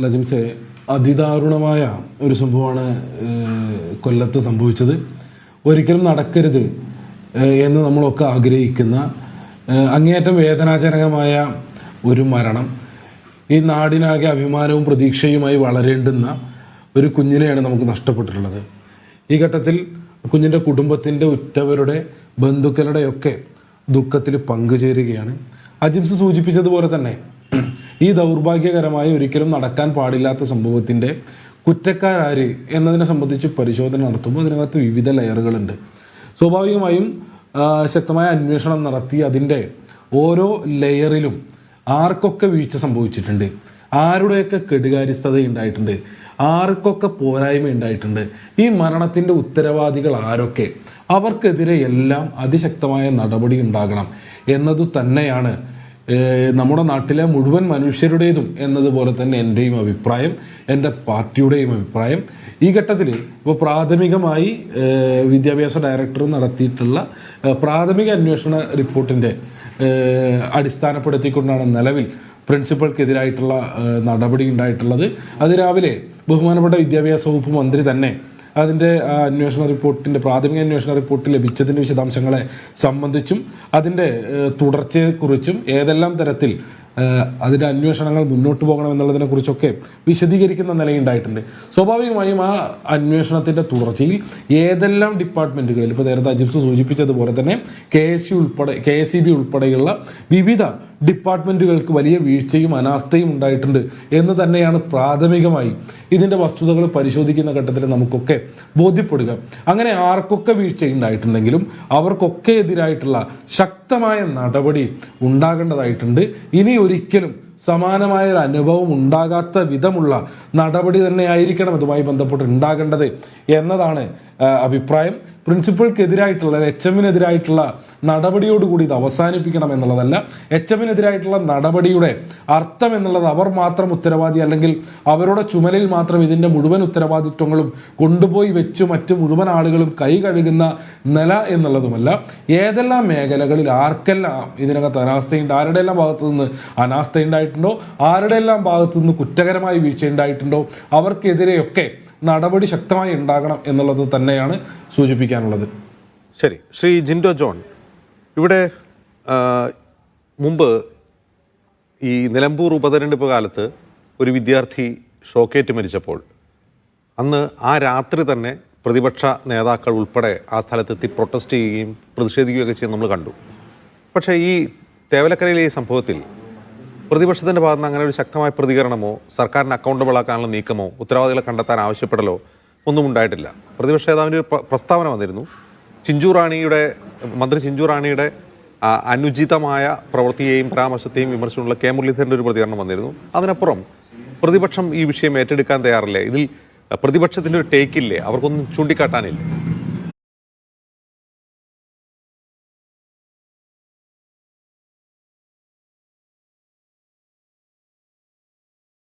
ലജിംസെ അതിദാരുണമായ ഒരു സംഭവമാണ് കൊല്ലത്ത് സംഭവിച്ചത്. ഒരിക്കലും നടക്കരുത് എന്ന് നമ്മളൊക്കെ ആഗ്രഹിക്കുന്ന അങ്ങേയറ്റം വേദനാജനകമായ ഒരു മരണം. ഈ നാടിനാകെ അഭിമാനവും പ്രതീക്ഷയുമായി വളരേണ്ടുന്ന ഒരു കുഞ്ഞിനെയാണ് നമുക്ക് നഷ്ടപ്പെട്ടിട്ടുള്ളത്. ഈ ഘട്ടത്തിൽ കുഞ്ഞിന്റെ കുടുംബത്തിന്റെ ഉറ്റവരുടെ ബന്ധുക്കളുടെയൊക്കെ ദുഃഖത്തിൽ പങ്കുചേരുകയാണ്. അജിംസ് സൂചിപ്പിച്ചതുപോലെ തന്നെ ഈ ദൗർഭാഗ്യകരമായി ഒരിക്കലും നടക്കാൻ പാടില്ലാത്ത സംഭവത്തിന്റെ കുറ്റക്കാരാര് എന്നതിനെ സംബന്ധിച്ച് പരിശോധന നടത്തുമ്പോൾ അതിനകത്ത് വിവിധ ലെയറുകളുണ്ട്. സ്വാഭാവികമായും ശക്തമായ അന്വേഷണം നടത്തി അതിന്റെ ഓരോ ലെയറിലും ആർക്കൊക്കെ വീഴ്ച സംഭവിച്ചിട്ടുണ്ട് ആരുടെയൊക്കെ കെടുകാര്യസ്ഥത ഉണ്ടായിട്ടുണ്ട് ആർക്കൊക്കെ പോരായ്മ ഉണ്ടായിട്ടുണ്ട് ഈ മരണത്തിന്റെ ഉത്തരവാദികൾ ആരൊക്കെ അവർക്കെതിരെ എല്ലാം അതിശക്തമായ നടപടി ഉണ്ടാകണം എന്നതു തന്നെയാണ് നമ്മുടെ നാട്ടിലെ മുഴുവൻ മനുഷ്യരുടേതും എന്നതുപോലെ തന്നെ എന്റെയും അഭിപ്രായം എന്റെ പാർട്ടിയുടെയും അഭിപ്രായം. ഈ ഘട്ടത്തിൽ ഇപ്പോൾ പ്രാഥമികമായി വിദ്യാഭ്യാസ ഡയറക്ടർ നടത്തിയിട്ടുള്ള പ്രാഥമിക അന്വേഷണ റിപ്പോർട്ടിന്റെ അടിസ്ഥാനപ്പെടുത്തിക്കൊണ്ടാണ് നിലവിൽ പ്രിൻസിപ്പൾക്കെതിരായിട്ടുള്ള നടപടി ഉണ്ടായിട്ടുള്ളത്. അത് രാവിലെ ബഹുമാനപ്പെട്ട വിദ്യാഭ്യാസ വകുപ്പ് മന്ത്രി തന്നെ അതിന്റെ ആ അന്വേഷണ റിപ്പോർട്ടിന്റെ പ്രാഥമിക അന്വേഷണ റിപ്പോർട്ട് ലഭിച്ചതിന്റെ വിശദാംശങ്ങളെ സംബന്ധിച്ചും അതിന്റെ തുടർച്ചയെ തുടർച്ചയെക്കുറിച്ചും ഏതെല്ലാം തരത്തിൽ അതിന്റെ അതിന്റെ അന്വേഷണങ്ങൾ മുന്നോട്ട് പോകണം എന്നുള്ളതിനെ കുറിച്ചൊക്കെ വിശദീകരിക്കുന്ന നിലയുണ്ടായിട്ടുണ്ട്. സ്വാഭാവികമായും ആ അന്വേഷണത്തിന്റെ തുടർച്ചയിൽ ഏതെല്ലാം ഡിപ്പാർട്ട്മെന്റുകളിൽ ഇപ്പോൾ നേരത്തെ അജിബ്സ് സൂചിപ്പിച്ചതുപോലെ തന്നെ കെ എസ് സി ഉൾപ്പെടെ കെ എസ് സി ബി ഉൾപ്പെടെയുള്ള വിവിധ ഡിപ്പാർട്ട്മെന്റുകൾക്ക് വലിയ വീഴ്ചയും അനാസ്ഥയും ഉണ്ടായിട്ടുണ്ട് എന്ന് തന്നെയാണ് പ്രാഥമികമായി ഇതിന്റെ വസ്തുതകൾ പരിശോധിക്കുന്ന ഘട്ടത്തിൽ നമുക്കൊക്കെ ബോധ്യപ്പെടുക. അങ്ങനെ ആർക്കൊക്കെ വീഴ്ച ഉണ്ടായിട്ടുണ്ടെങ്കിലും അവർക്കൊക്കെ എതിരായിട്ടുള്ള ശക്തമായ നടപടി ഉണ്ടാകേണ്ടതായിട്ടുണ്ട്. ഇനി ഒരിക്കലും സമാനമായ ഒരു അനുഭവം ഉണ്ടാകാത്ത വിധമുള്ള നടപടി തന്നെ ആയിരിക്കണം ഇതുമായി ബന്ധപ്പെട്ട് ഉണ്ടാകേണ്ടത് എന്നതാണ് അഭിപ്രായം പ്രിൻസിപ്പൾക്കെതിരായിട്ടുള്ള എച്ച് എമ്മിനെതിരായിട്ടുള്ള നടപടിയോടുകൂടി ഇത് അവസാനിപ്പിക്കണം എന്നുള്ളതല്ല. എച്ച് എമ്മിനെതിരായിട്ടുള്ള നടപടിയുടെ അർത്ഥം എന്നുള്ളത് അവർ മാത്രം ഉത്തരവാദി അല്ലെങ്കിൽ അവരുടെ ചുമലിൽ മാത്രം ഇതിന്റെ മുഴുവൻ ഉത്തരവാദിത്വങ്ങളും കൊണ്ടുപോയി വെച്ച് മറ്റ് മുഴുവൻ ആളുകളും കൈ കഴുകുന്ന നില എന്നുള്ളതുമല്ല. ഏതെല്ലാം മേഖലകളിൽ ആർക്കെല്ലാം ഇതിനകത്ത് അനാസ്ഥയുണ്ട് ആരുടെ എല്ലാം ഭാഗത്തു നിന്ന് അനാസ്ഥ ഉണ്ടായിട്ടുണ്ടോ ആരുടെ എല്ലാം ഭാഗത്തു നിന്ന് കുറ്റകരമായ വീഴ്ച ഉണ്ടായിട്ടുണ്ടോ അവർക്കെതിരെയൊക്കെ നടപടി ശക്തമായി ഉണ്ടാകണം എന്നുള്ളത് തന്നെയാണ് സൂചിപ്പിക്കാനുള്ളത്. ശരി. ശ്രീ ജിൻഡോ ജോൺ ഇവിടെ മുമ്പ് ഈ നിലമ്പൂർ ഉപതെരഞ്ഞെടുപ്പ് കാലത്ത് ഒരു വിദ്യാർത്ഥി ഷോക്കേറ്റ് മരിച്ചപ്പോൾ അന്ന് ആ രാത്രി തന്നെ പ്രതിപക്ഷ നേതാക്കൾ ഉൾപ്പെടെ ആ സ്ഥലത്തെത്തി പ്രൊട്ടസ്റ്റ് ചെയ്യുകയും പ്രതിഷേധിക്കുകയൊക്കെ ചെയ്യുന്നത് നമ്മൾ കണ്ടു. പക്ഷേ ഈ തേവലക്കരയിലെ ഈ സംഭവത്തിൽ പ്രതിപക്ഷത്തിന്റെ ഭാഗത്ത് നിന്ന് അങ്ങനെ ഒരു ശക്തമായ പ്രതികരണമോ സർക്കാരിന് അക്കൗണ്ടബിൾ ആക്കാനുള്ള നീക്കമോ ഉത്തരവാദികളെ കണ്ടെത്താൻ ആവശ്യപ്പെടലോ ഒന്നും ഉണ്ടായിട്ടില്ല. പ്രതിപക്ഷ നേതാവിന്റെ ഒരു പ്രസ്താവന വന്നിരുന്നു. ചിഞ്ചു റാണിയുടെ മന്ത്രി ചിഞ്ചു റാണിയുടെ അനുചിതമായ പ്രവൃത്തിയെയും പരാമർശത്തെയും വിമർശനമുള്ള കെ മുരളീധരന്റെ ഒരു പ്രതികരണം വന്നിരുന്നു. അതിനപ്പുറം പ്രതിപക്ഷം ഈ വിഷയം ഏറ്റെടുക്കാൻ തയ്യാറില്ലേ? ഇതിൽ പ്രതിപക്ഷത്തിന്റെ ഒരു ടേക്കില്ലേ അവർക്കൊന്നും ചൂണ്ടിക്കാട്ടാനില്ല?